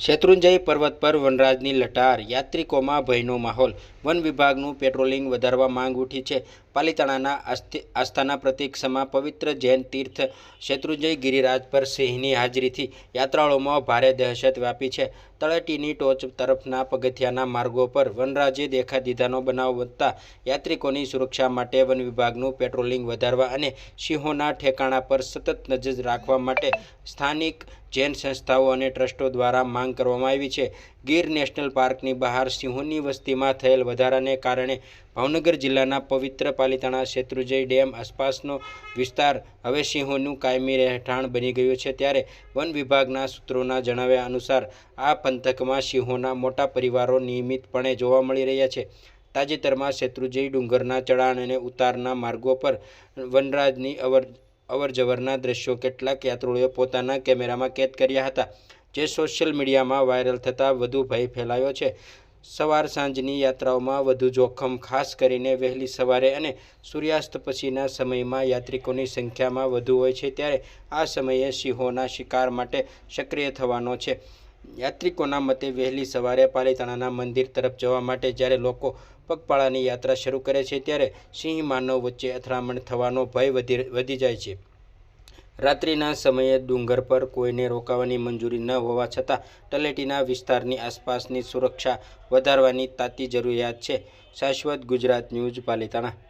શેત્રુંજય પર્વત પર વનરાજની લટાર યાત્રિકોમાં ભયનો માહોલ વન વિભાગનું પેટ્રોલિંગ વધારવા માંગ ઉઠી છે. પાલિતાણાના આસ્થિ- આસ્થાના પ્રતીક પવિત્ર જૈન તીર્થ શેત્રુંજય ગિરિરાજ પર સિંહની હાજરીથી યાત્રાળુઓમાં ભારે દહેશત વ્યાપી છે. તળેટીની ટોચ તરફના પગથિયાના માર્ગો પર વનરાજે દેખા દીધાનો બનાવ વધતા યાત્રિકોની સુરક્ષા માટે વન વિભાગનું પેટ્રોલિંગ વધારવા અને સિંહોના ઠેકાણા પર સતત નજર રાખવા માટે સ્થાનિક જૈન સંસ્થાઓ અને ટ્રસ્ટો દ્વારા માંગ કરવામાં આવી છે. ગીર નેશનલ પાર્કની બહાર સિંહોની વસ્તીમાં થયેલ વધારાને કારણે ભાવનગર જિલ્લાના પવિત્ર પાલિતાણા શેત્રુજય ડેમ આસપાસનો વિસ્તાર હવે સિંહોનું કાયમી રહેઠાણ બની ગયું છે. ત્યારે વન વિભાગના સૂત્રોના જણાવ્યા અનુસાર, આ પંથકમાં સિંહોના મોટા પરિવારો નિયમિતપણે જોવા મળી રહ્યા છે. તાજેતરમાં શેત્રુજય ડુંગરના ચઢાણ અને ઉતારના માર્ગો પર વનરાજની અવર, અવરજવરના દ્રશ્યો કેટલાક યાત્રીઓએ પોતાના કેમેરામાં કેદ કર્યા હતા, જે સોશિયલ મીડિયામાં વાયરલ થતાં વધુ ભય ફેલાયો છે. સવાર સાંજની યાત્રાઓમાં વધુ જોખમ, ખાસ કરીને વહેલી સવારે અને સૂર્યાસ્ત પછીના સમયમાં યાત્રિકોની સંખ્યામાં વધુ હોય છે, ત્યારે આ સમયે સિંહોના શિકાર માટે સક્રિય થવાનો છે. યાત્રિકોના મતે, વહેલી સવારે પાલિતાણાના મંદિર તરફ જવા માટે જ્યારે લોકો પગપાળાની યાત્રા શરૂ કરે છે, ત્યારે સિંહ માનવ વચ્ચે અથડામણ થવાનો ભય વધી વધી જાય છે. રાત્રિના સમયે ડુંગર પર કોઈને રોકાવાની મંજૂરી ન હોવા છતાં તલેટીના વિસ્તારની આસપાસની સુરક્ષા વધારવાની તાતી જરૂરિયાત છે. શાશ્વત ગુજરાત ન્યૂઝ પાલિતાણા.